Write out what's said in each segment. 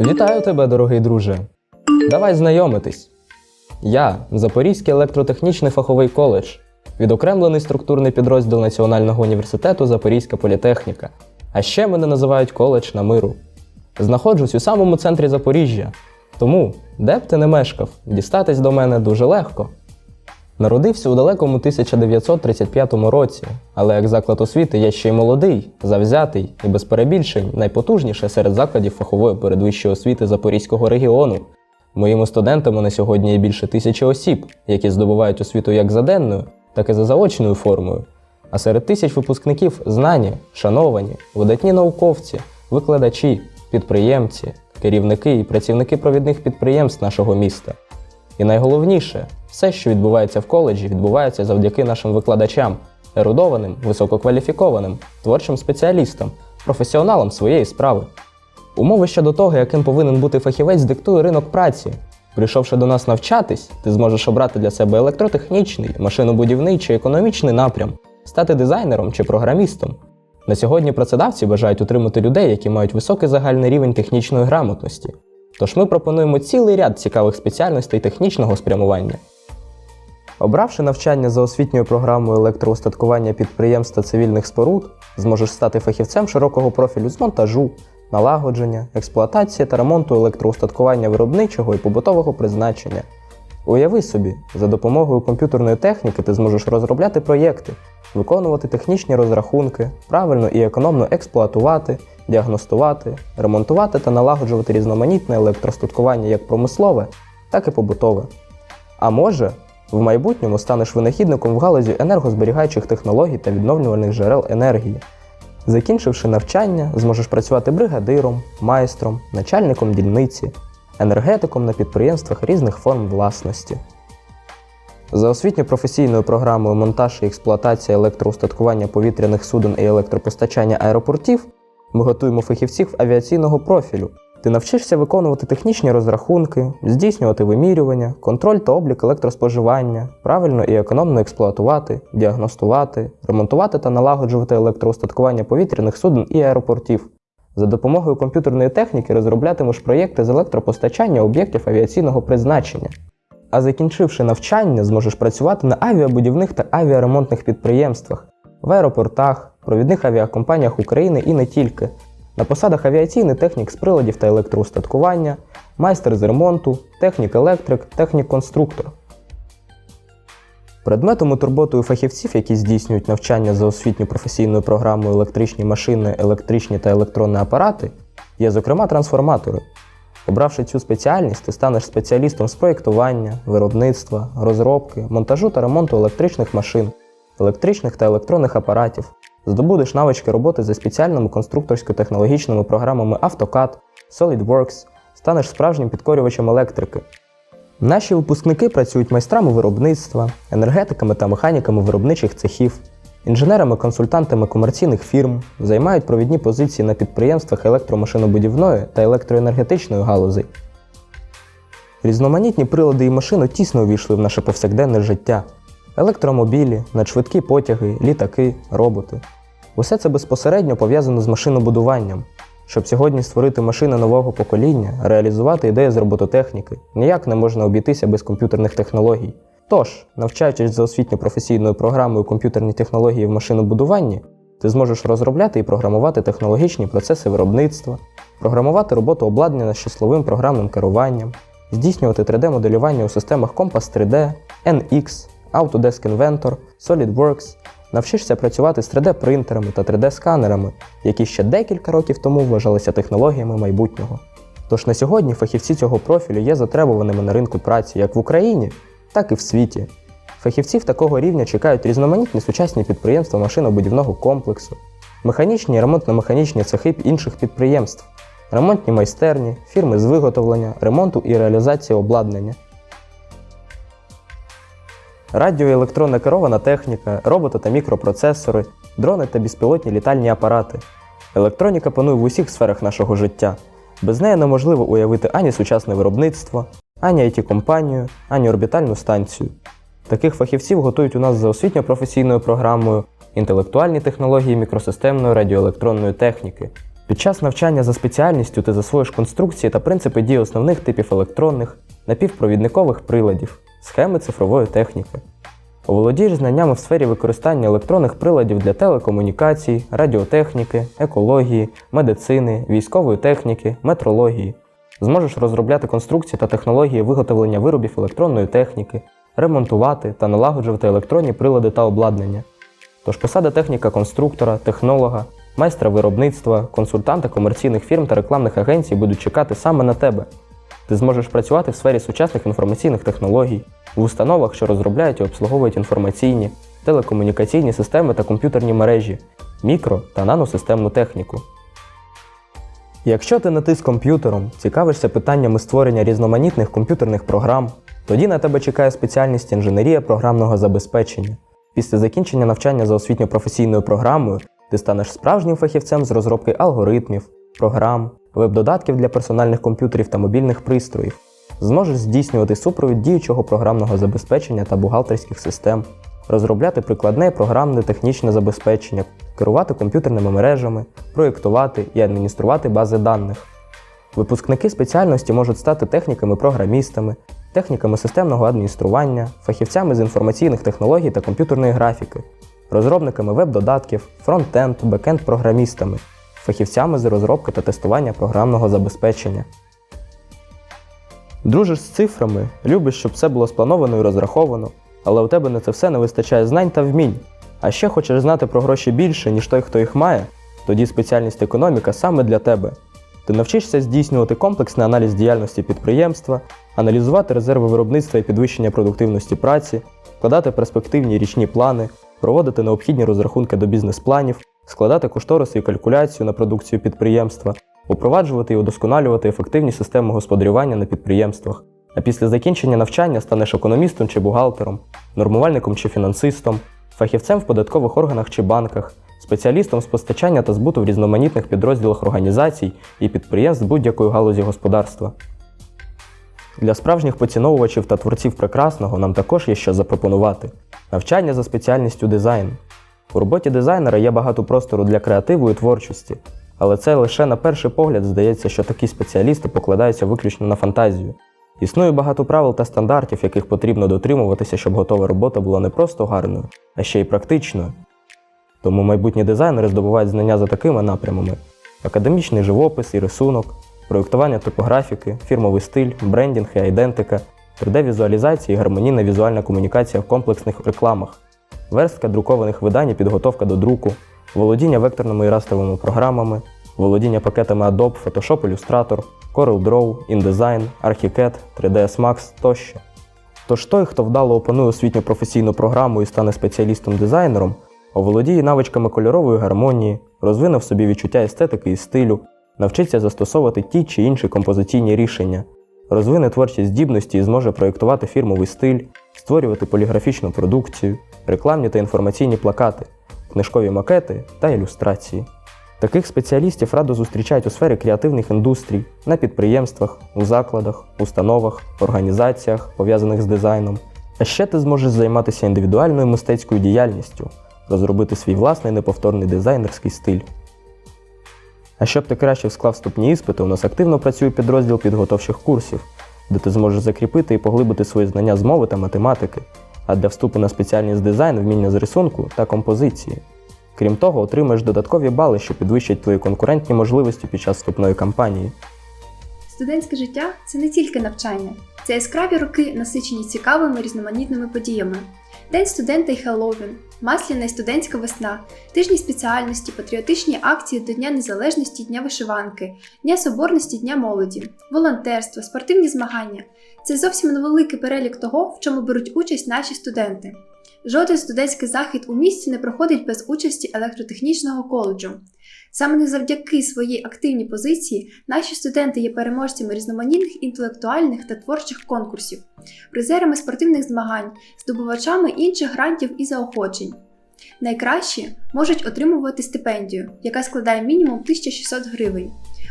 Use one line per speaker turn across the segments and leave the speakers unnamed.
Вітаю тебе, дорогий друже. Давай знайомитись. Я Запорізький електротехнічний фаховий коледж, відокремлений структурний підрозділ Національного університету Запорізька політехніка. А ще мене називають коледж на миру. Знаходжусь у самому центрі Запоріжжя. Тому, де б ти не мешкав, дістатись до мене дуже легко. Народився у далекому 1935 році, але як заклад освіти я ще й молодий, завзятий і без перебільшень найпотужніше серед закладів фахової передвищої освіти Запорізького регіону. Моїми студентами на сьогодні є більше тисячі осіб, які здобувають освіту як за денною, так і за заочною формою. А серед тисяч випускників знані, шановані, видатні науковці, викладачі, підприємці, керівники і працівники провідних підприємств нашого міста. І найголовніше, все, що відбувається в коледжі, відбувається завдяки нашим викладачам, ерудованим, висококваліфікованим, творчим спеціалістам, професіоналам своєї справи. Умови щодо того, яким повинен бути фахівець, диктує ринок праці. Прийшовши до нас навчатись, ти зможеш обрати для себе електротехнічний, машинобудівний чи економічний напрям, стати дизайнером чи програмістом. На сьогодні працедавці бажають утримати людей, які мають високий загальний рівень технічної грамотності. Тож ми пропонуємо цілий ряд цікавих спеціальностей технічного спрямування. Обравши навчання за освітньою програмою електроустаткування підприємств та цивільних споруд, зможеш стати фахівцем широкого профілю з монтажу, налагодження, експлуатації та ремонту електроустаткування виробничого і побутового призначення. Уяви собі, за допомогою комп'ютерної техніки ти зможеш розробляти проєкти, виконувати технічні розрахунки, правильно і економно експлуатувати, діагностувати, ремонтувати та налагоджувати різноманітне електростаткування як промислове, так і побутове. А може, в майбутньому станеш винахідником в галузі енергозберігаючих технологій та відновлювальних джерел енергії. Закінчивши навчання, зможеш працювати бригадиром, майстром, начальником дільниці, енергетиком на підприємствах різних форм власності. За освітньо-професійною програмою монтаж і експлуатація електроустаткування повітряних суден і електропостачання аеропортів ми готуємо фахівців авіаційного профілю. Ти навчишся виконувати технічні розрахунки, здійснювати вимірювання, контроль та облік електроспоживання, правильно і економно експлуатувати, діагностувати, ремонтувати та налагоджувати електроустаткування повітряних суден і аеропортів. За допомогою комп'ютерної техніки розроблятимеш проєкти з електропостачання об'єктів авіаційного призначення. А закінчивши навчання, зможеш працювати на авіабудівних та авіаремонтних підприємствах, в аеропортах, провідних авіакомпаніях України і не тільки, на посадах авіаційний технік з приладів та електроустаткування, майстер з ремонту, технік-електрик, технік-конструктор. Предметом і турботою фахівців, які здійснюють навчання за освітньо професійною програмою електричні машини, електричні та електронні апарати, є, зокрема, трансформатори. Обравши цю спеціальність, ти станеш спеціалістом з проєктування, виробництва, розробки, монтажу та ремонту електричних машин, електричних та електронних апаратів, здобудеш навички роботи за спеціальними конструкторсько-технологічними програмами AutoCAD, SolidWorks, станеш справжнім підкорювачем електрики. Наші випускники працюють майстрами виробництва, енергетиками та механіками виробничих цехів, інженерами-консультантами комерційних фірм, займають провідні позиції на підприємствах електромашинобудівної та електроенергетичної галузей. Різноманітні прилади і машини тісно увійшли в наше повсякденне життя: електромобілі, надшвидкі потяги, літаки, роботи. Усе це безпосередньо пов'язано з машинобудуванням. Щоб сьогодні створити машини нового покоління, реалізувати ідеї з робототехніки, ніяк не можна обійтися без комп'ютерних технологій. Тож, навчаючись за освітньо-професійною програмою комп'ютерні технології в машинобудуванні, ти зможеш розробляти і програмувати технологічні процеси виробництва, програмувати роботу обладнання з числовим програмним керуванням, здійснювати 3D-моделювання у системах Compass 3D, NX, Autodesk Inventor, SolidWorks, навчишся працювати з 3D-принтерами та 3D-сканерами, які ще декілька років тому вважалися технологіями майбутнього. Тож на сьогодні фахівці цього профілю є затребуваними на ринку праці як в Україні, так і в світі. Фахівців такого рівня чекають різноманітні сучасні підприємства машинобудівного комплексу, механічні і ремонтно-механічні цехи інших підприємств, ремонтні майстерні, фірми з виготовлення, ремонту і реалізації обладнання. Радіо і електронна керована техніка, роботи та мікропроцесори, дрони та безпілотні літальні апарати. Електроніка панує в усіх сферах нашого життя. Без неї неможливо уявити ані сучасне виробництво, ані it компанію ані орбітальну станцію. Таких фахівців готують у нас за освітньо-професійною програмою інтелектуальні технології мікросистемної радіоелектронної техніки. Під час навчання за спеціальністю ти засвоїш конструкції та принципи дії основних типів електронних, напівпровідникових приладів, схеми цифрової техніки. Оволодієш знаннями в сфері використання електронних приладів для телекомунікацій, радіотехніки, екології, медицини, військової техніки, метрології. Зможеш розробляти конструкції та технології виготовлення виробів електронної техніки, ремонтувати та налагоджувати електронні прилади та обладнання. Тож посада техніка конструктора, технолога, майстра виробництва, консультанта комерційних фірм та рекламних агенцій будуть чекати саме на тебе. Ти зможеш працювати в сфері сучасних інформаційних технологій, в установах, що розробляють і обслуговують інформаційні, телекомунікаційні системи та комп'ютерні мережі, мікро та наносистемну техніку. Якщо ти не ти з комп'ютером, цікавишся питаннями створення різноманітних комп'ютерних програм, тоді на тебе чекає спеціальність інженерія програмного забезпечення. Після закінчення навчання за освітньо-професійною програмою ти станеш справжнім фахівцем з розробки алгоритмів, програм, веб-додатків для персональних комп'ютерів та мобільних пристроїв. Зможеш здійснювати супровід діючого програмного забезпечення та бухгалтерських систем, розробляти прикладне програмне технічне забезпечення, керувати комп'ютерними мережами, проєктувати і адмініструвати бази даних. Випускники спеціальності можуть стати техніками-програмістами, техніками системного адміністрування, фахівцями з інформаційних технологій та комп'ютерної графіки, розробниками веб-додатків, фронтенд, бекенд-програмістами, фахівцями з розробки та тестування програмного забезпечення. Дружиш з цифрами, любиш, щоб все було сплановано і розраховано, але у тебе на це все не вистачає знань та вмінь. А ще хочеш знати про гроші більше, ніж той, хто їх має, тоді спеціальність економіка саме для тебе. Ти навчишся здійснювати комплексний аналіз діяльності підприємства, аналізувати резерви виробництва і підвищення продуктивності праці, складати перспективні річні плани, проводити необхідні розрахунки до бізнес-планів, складати кошториси і калькуляцію на продукцію підприємства, упроваджувати і удосконалювати ефективні системи господарювання на підприємствах. А після закінчення навчання станеш економістом чи бухгалтером, нормувальником чи фінансистом, фахівцем в податкових органах чи банках, спеціалістом з постачання та збуту в різноманітних підрозділах організацій і підприємств будь-якої галузі господарства. Для справжніх поціновувачів та творців прекрасного нам також є що запропонувати: навчання за спеціальністю дизайн. У роботі дизайнера є багато простору для креативу і творчості, але це лише на перший погляд здається, що такі спеціалісти покладаються виключно на фантазію. Існує багато правил та стандартів, яких потрібно дотримуватися, щоб готова робота була не просто гарною, а ще й практичною. Тому майбутні дизайнери здобувають знання за такими напрямами: академічний живопис і рисунок, проєктування типографіки, фірмовий стиль, брендінг і айдентика, 3D-візуалізація і гармонійна візуальна комунікація в комплексних рекламах, верстка друкованих видань і підготовка до друку, володіння векторними і растровими програмами, володіння пакетами Adobe, Photoshop Illustrator, CorelDRAW, InDesign, Archicad, 3ds Max тощо. Тож той, хто вдало опанує освітню професійну програму і стане спеціалістом-дизайнером, оволодіє навичками кольорової гармонії, розвине в собі відчуття естетики і стилю, навчиться застосовувати ті чи інші композиційні рішення, розвине творчі здібності і зможе проєктувати фірмовий стиль, створювати поліграфічну продукцію, рекламні та інформаційні плакати, книжкові макети та ілюстрації. Таких спеціалістів радо зустрічають у сфері креативних індустрій, на підприємствах, у закладах, установах, організаціях, пов'язаних з дизайном. А ще ти зможеш займатися індивідуальною мистецькою діяльністю, розробити свій власний неповторний дизайнерський стиль. А щоб ти краще склав вступні іспити, у нас активно працює підрозділ підготовчих курсів, де ти зможеш закріпити і поглибити свої знання з мови та математики, а для вступу на спеціальність дизайн, вміння з рисунку та композиції. Крім того, отримаєш додаткові бали, що підвищать твої конкурентні можливості під час вступної кампанії.
Студентське життя це не тільки навчання, це яскраві роки, насичені цікавими різноманітними подіями. День студента і Хеллоуін, масляна і студентська весна, тижні спеціальності, патріотичні акції до Дня Незалежності, Дня вишиванки, Дня Соборності, Дня молоді, волонтерство, спортивні змагання це зовсім невеликий перелік того, в чому беруть участь наші студенти. Жоден студентський захід у місті не проходить без участі електротехнічного коледжу. Саме не завдяки своїй активній позиції наші студенти є переможцями різноманітних інтелектуальних та творчих конкурсів, призерами спортивних змагань, здобувачами інших грантів і заохочень. Найкращі можуть отримувати стипендію, яка складає мінімум 1600 гривень.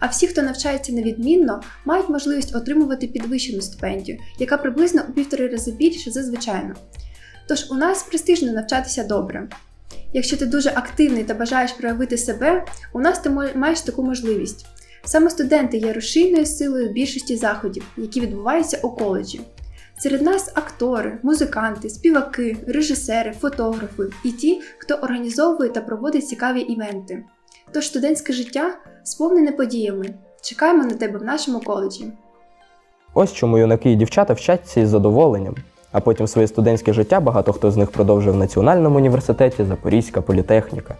А всі, хто навчається невідмінно, мають можливість отримувати підвищену стипендію, яка приблизно у півтори рази більше за звичайну. Тож у нас престижно навчатися добре. Якщо ти дуже активний та бажаєш проявити себе, у нас ти маєш таку можливість. Саме студенти є рушійною силою більшості заходів, які відбуваються у коледжі. Серед нас актори, музиканти, співаки, режисери, фотографи і ті, хто організовує та проводить цікаві івенти. Тож студентське життя сповнене подіями. Чекаємо на тебе в нашому коледжі.
Ось чому юнаки і дівчата вчаться із задоволенням, а потім своє студентське життя багато хто з них продовжує в Національному університеті Запорізька політехніка,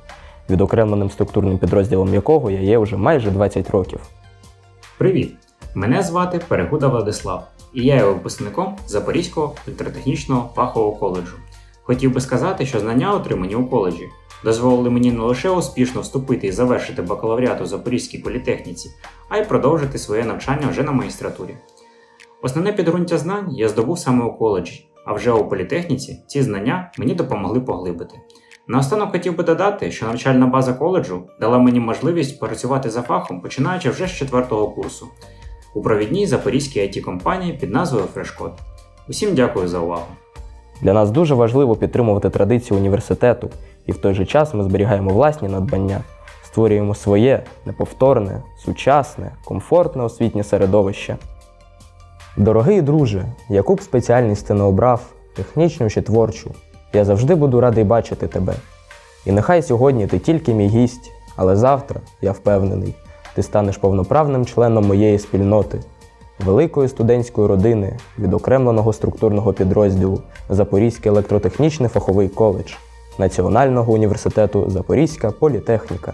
відокремленим структурним підрозділом якого я є вже майже 20 років.
Привіт! Мене звати Перегуда Владислав, і я є випускником Запорізького електротехнічного фахового коледжу. Хотів би сказати, що знання, отримані у коледжі, дозволили мені не лише успішно вступити і завершити бакалавріат у Запорізькій політехніці, а й продовжити своє навчання вже на магістратурі. Основне підґрунтя знань я здобув саме у коледжі, а вже у політехніці ці знання мені допомогли поглибити. Наостанок хотів би додати, що навчальна база коледжу дала мені можливість працювати за фахом, починаючи вже з четвертого курсу у провідній запорізькій it компанії під назвою Freshcode. Усім дякую за увагу.
Для нас дуже важливо підтримувати традиції університету, і в той же час ми зберігаємо власні надбання, створюємо своє неповторне, сучасне, комфортне освітнє середовище. Дорогий друже, яку б спеціальність ти не обрав, технічну чи творчу, я завжди буду радий бачити тебе. І нехай сьогодні ти тільки мій гість, але завтра, я впевнений, ти станеш повноправним членом моєї спільноти, великої студентської родини, відокремленого структурного підрозділу Запорізький електротехнічний фаховий коледж Національного університету Запорізька політехніка.